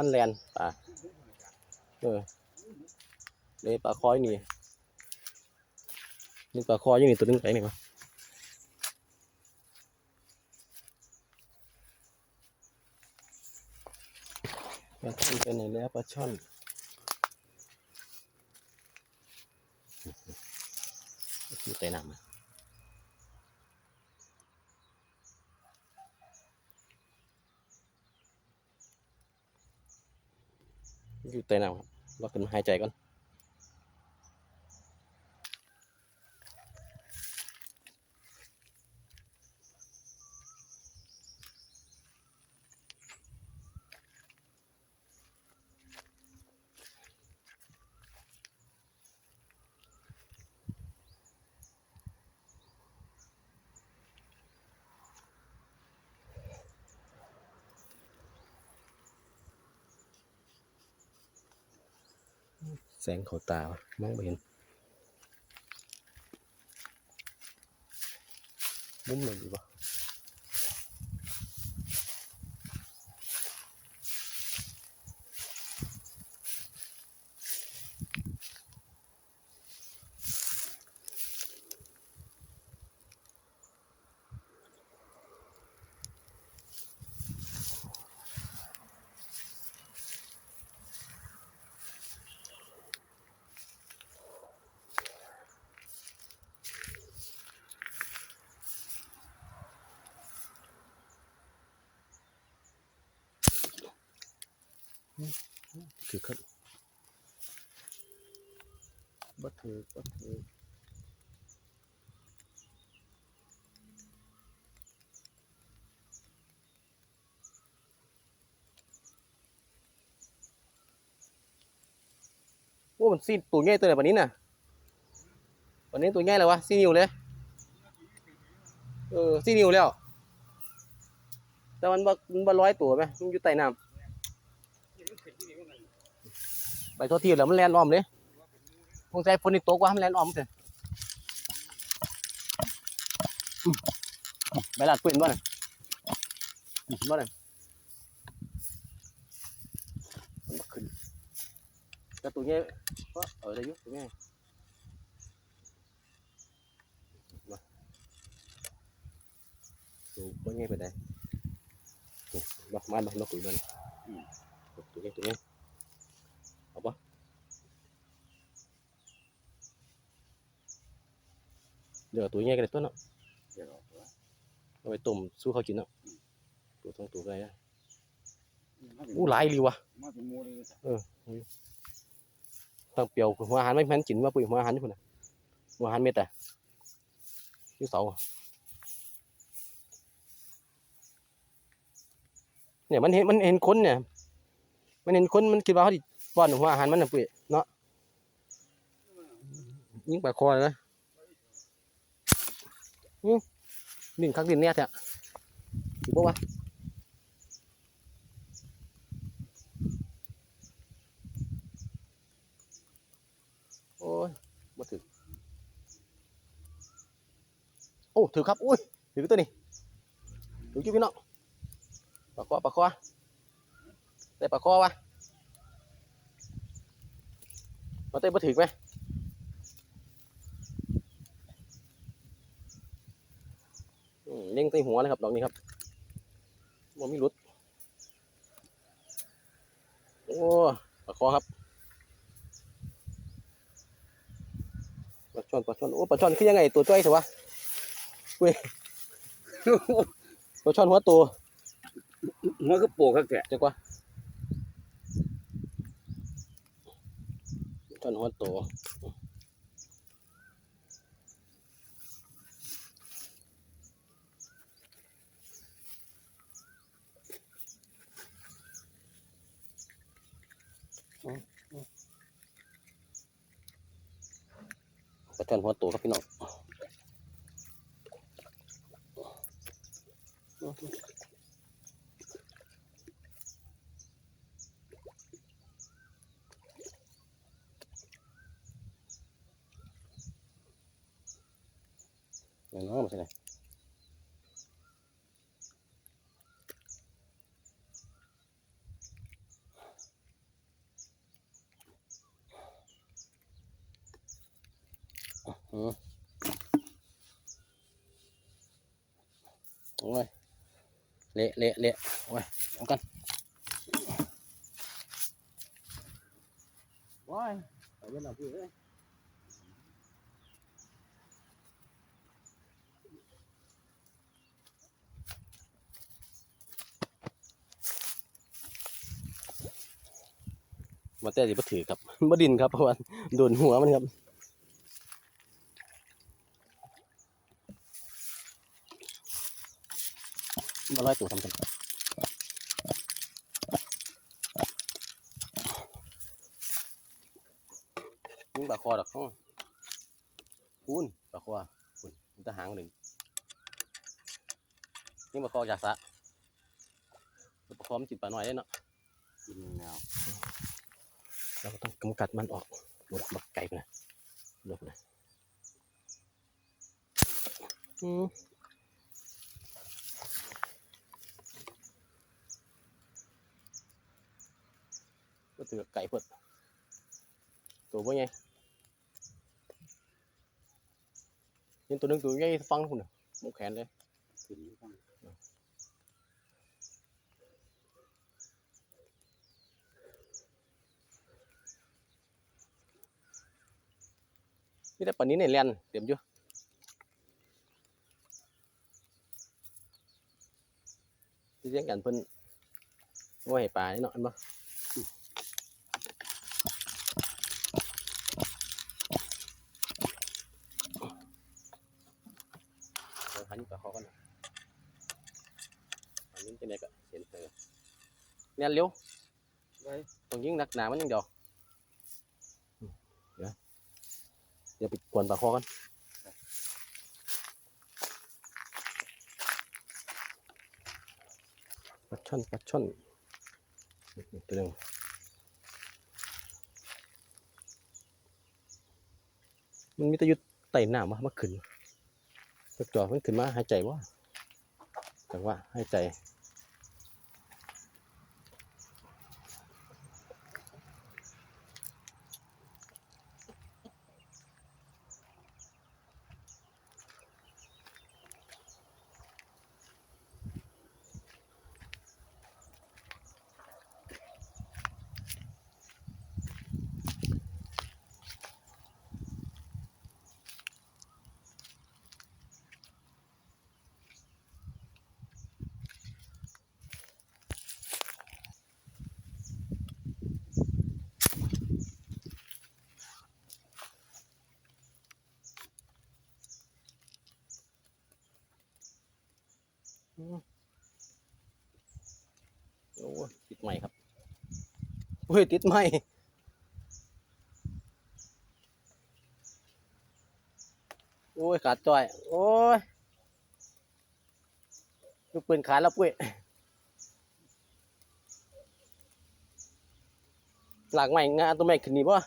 มันแลนปลาเออเลยปลาคอยนี่นี่ปลาคอยอยู่นี่ตัวนึงไปไหนวะปลาช่อนไปไหนแล้วปลาช่อนอยู่ใต้น้ำ อยู่ใต้น้ำครับเราขึ้นมาหายใจก่อน แสงเขาตาวะมองไม่เห็น มุมไหนดีวะ ถือครับบัถือบัถือโอ้มันซีดตัวใหญ่ตัวไหนวันนี้น่ะวันนี้ตัวใหญ่เลยวะซีนิวเลยเออซีนิวแล้วแต่มันบ่มันบ่ร้อยตัวไหมมันอยู่ใต้น้ำ ไปทั่วที่แล้วมันแลนอ้อมเลยคงใจฝนนี่ตกว่ามันแลนอ้อมเถอะไปลาดปืนบ่น่ะอืมบ่น่ะมันขึ้นแต่ตัวเงี้ยเออได้ยุตัวเงี้ยตัวเงี้ยไปได้อืมบ่มาบ่นกคุยบ่น่ะอืมตัวเงี้ยตัวเงี้ย เดี๋ยวตัวใหญ่กันเลยตัวเนาะเดี๋ยวเอาตัวเอาไปต้มสู้เขากินเนาะตัวทองตัวอะไรนะมาเป็นอู้หลายอีหลีวะมาเป็นหมูเลยจ้ะตั้งเปรียวหัวอาหารไม่แม่นกินว่าปุ๋ยหัวอาหารนี่พุ่นน่ะหัวอาหารเม็ดอะอยู่เสาอะเนี่ยมันเห็นมันเห็นคนเนี่ย มันเห็นคนมันคิดว่าเขาดิป้อนหัวอาหารมันน่ะปุ๋ยเนาะยิงปากคอเลยนะ อื้อดินคักดินเนี่ยแท้ถูกปะวะโอ้ยมาถึงโอ้ถือครับอุ้ยถือตัวนี้ถือจิ้พี่น้องปากคอปากคอได้ปากคอวะมา เต้นมาถึงไหมอืมเลี้ยงใส่หัวเลยครับ ดอกนี้ครับมันไม่หลุด โอ้ปากคอครับปลาช่อนปลาช่อนโอ้ปลาช่อนคือยังไงตัวจ้อยเถอะวะเว้ยปลาช่อนหัวโตหัวก็โปกครับแกจักว่าปลาช่อนหัวโตปลาช่อนหัวโตครับพี่น้องเดี๋ยวน้องมาใช่ไหม อืมโอ้ย เละเละเละโอ้ยเอากันว้ายไปเย็นหลับพี่เอ้ยมาแต่สิบ่ถือครับบ่ดินครับเพราะว่าโดนหัวมันครับ มาร้อยตัวทำกันนี่ปลาคอดอกข้างคูนปลาคอคูนมันจะหางหนึ่งนี่ปลาคอจากสระปลาคอมันจิบปลาหน่อยได้เนาะกินแนวเราก็ต้องกำกัดมันออกหมดบักไก่ไปนะลบนะอืม ก็ถือไก่เพิดตัวว่าไงเห็นตัวหนึงตัวใหญ่ฟังคุณน่ะหมกแขนเลยกินบ้างนี่แต่ปานนี้เนี่ยเลียนเต็มอยู่ที่เรียกกันเพิ่นว่าให้ปลานี่เนาะอันบ่ เดี๋ยวหันปลาคอกันนะอันนี้เป็นไงก็เห็นเธอเลียนเร็วไว้ต้องยิงหนักหนามันยังเดียวอืมเดี๋ยวเดี๋ยวไปกวนปลาคอกันปลาช่อนปลาช่อนนี่ตัวหนึงมันมีแตะยุดไต่หน้ามะมาขึ้น ตัวมันขึ้นมาหายใจวะจังว่าหายใจ โอ้ยติดใหม่ครับโอ้ยติดใหม่โอ้ยขาดจอย โอ้ยลูกปืนขาดแล้วปุ้ยหลักใหม่งานตัวใหม่ขึ้นนี่ป่ะ